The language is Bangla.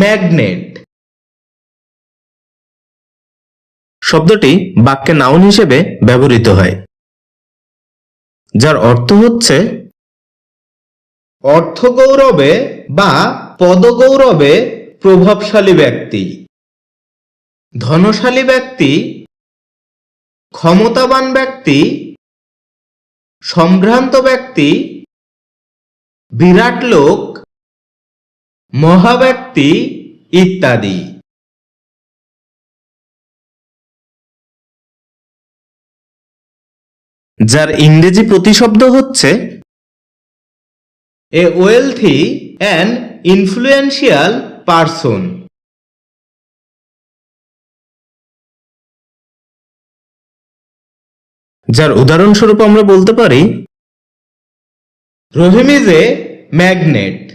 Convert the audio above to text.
ম্যাগনেট। শব্দটি বাক্যে নাউন হিসেবে ব্যবহৃত হয়, যার অর্থ হচ্ছে অর্থগৌরবে বা পদগৌরবে প্রভাবশালী ব্যক্তি। ধনশালী ব্যক্তি, ক্ষমতাবান ব্যক্তি, সম্ভ্রান্ত ব্যক্তি, বিরাট লোক মহাব্যক্তি ইত্যাদি। যার ইংরেজি প্রতিশব্দ হচ্ছে a wealthy and influential person. যার উদাহরণস্বরূপ আমরা বলতে পারি রহিম ইজ এ ম্যাগনেট।